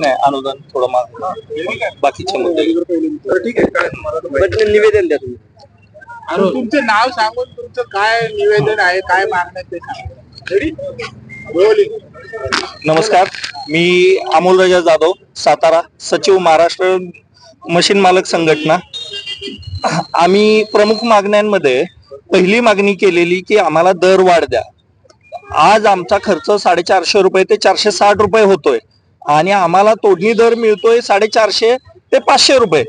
नाही अनुदान थोडं माग बाकीचे मुद्दे. ठीक आहे निवेदन द्या तुम्ही. आणि तुमचं नाव सांगून तुमचं काय निवेदन आहे काय मागणं आहे ते सांगा. Ready? Rolling. नमस्कार मी अमोल राजा जाधव सातारा सचिव महाराष्ट्र मशीन मालक संघटना. आम्ही प्रमुख मागण्यांमध्ये पहिली मागणी केलेली की आम्हाला दर वाढ द्या. आज आमचा खर्च साडेचारशे रुपये ते चारशे साठ रुपये होतोय. आणि आम्हाला तोडणी दर मिळतोय साडेचारशे ते पाचशे रुपये.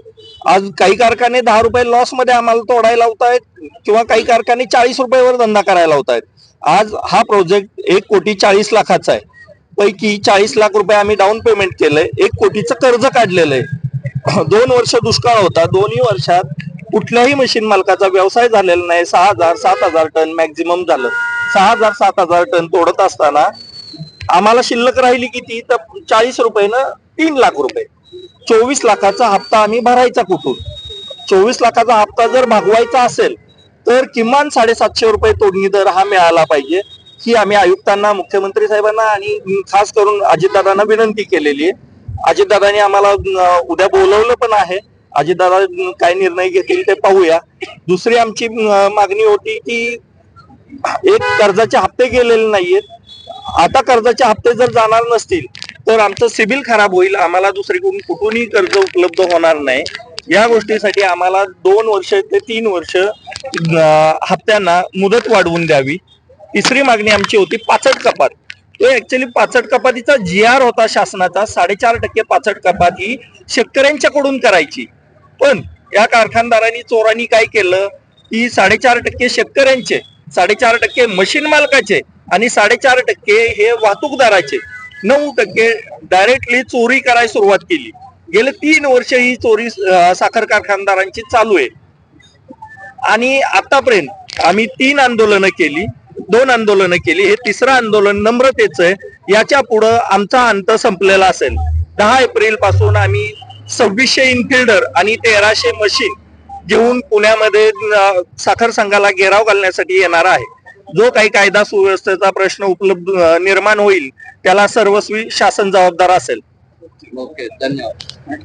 आज काही कारखाने दहा रुपये लॉसमध्ये आम्हाला तोडायला लावतायत किंवा काही कारखाने चाळीस रुपयावर धंदा करायला लावतायत. आज हा प्रोजेक्ट एक कोटी चाळीस लाखाचा आहे. पैकी चाळीस लाख रुपये आम्ही डाऊन पेमेंट केलंय. एक कोटीचं कर्ज काढलेलं आहे दोन वर्ष दुष्काळ होता. दोन्ही वर्षात कुठल्याही मशीन मालकाचा व्यवसाय झालेला नाही. सहा हजार सात हजार टन मॅक्झिमम झालं. सहा हजार सात हजार टन तोडत असताना आम्हाला शिल्लक राहिली किती? तर चाळीस रुपये ना तीन लाख रुपये. चोवीस लाखाचा हप्ता आम्ही भरायचा कुठून? चोवीस लाखाचा हप्ता जर भागवायचा असेल तर किमान साडेसातशे रुपये तोडणी दर हा मिळाला पाहिजे ही आम्ही आयुक्तांना मुख्यमंत्री साहेबांना आणि खास करून अजितदादांना विनंती केलेली आहे. अजितदादांनी आम्हाला उद्या बोलवलं पण आहे. अजितदादा काय निर्णय घेतील ते पाहूया. दुसरी आमची मागणी होती की एक कर्जाचे हप्ते गेलेले नाहीयेत. आता कर्जाचे हप्ते जर जाणार नसतील तर आमचं सिबिल खराब होईल आम्हाला दुसरीकडून कुठूनही कर्ज उपलब्ध होणार नाही. या गोष्टीसाठी आम्हाला दोन वर्ष ते तीन वर्ष हप्त्यांना मुदत वाढवून द्यावी. तिसरी मागणी आमची होती पाचट कपात. तो ऍक्च्युली पाचट कपातीचा जी आर होता शासनाचा साडेचार टक्के पाचट कपात ही शेतकऱ्यांच्याकडून करायची. पण या कारखानदारांनी चोरांनी काय केलं? की साडेचार टक्के शेतकऱ्यांचे साडेचार टक्के मशीन मालकाचे आणि साडेचार टक्के हे वाहतूकदाराचे. नऊ टक्के डायरेक्टली चोरी करायला सुरुवात केली. गेले तीन वर्ष ही चोरी साखर कारखानदारांची चालू आहे. आणि आतापर्यंत आम्ही तीन आंदोलनं केली दोन आंदोलनं केली. हे तिसरं आंदोलन नम्रतेचं आहे. याच्या पुढं आमचा अंत संपलेला असेल. दहा एप्रिलपासून आम्ही सव्वीसशे इनफिल्डर आणि तेराशे मशीन घेऊन पुण्यामध्ये साखर संघाला घेराव घालण्यासाठी येणार आहे. जो काही कायदा सुव्यवस्थेचा प्रश्न उपलब्ध निर्माण होईल त्याला सर्वस्वी शासन जबाबदार असेल. ओके धन्यवाद.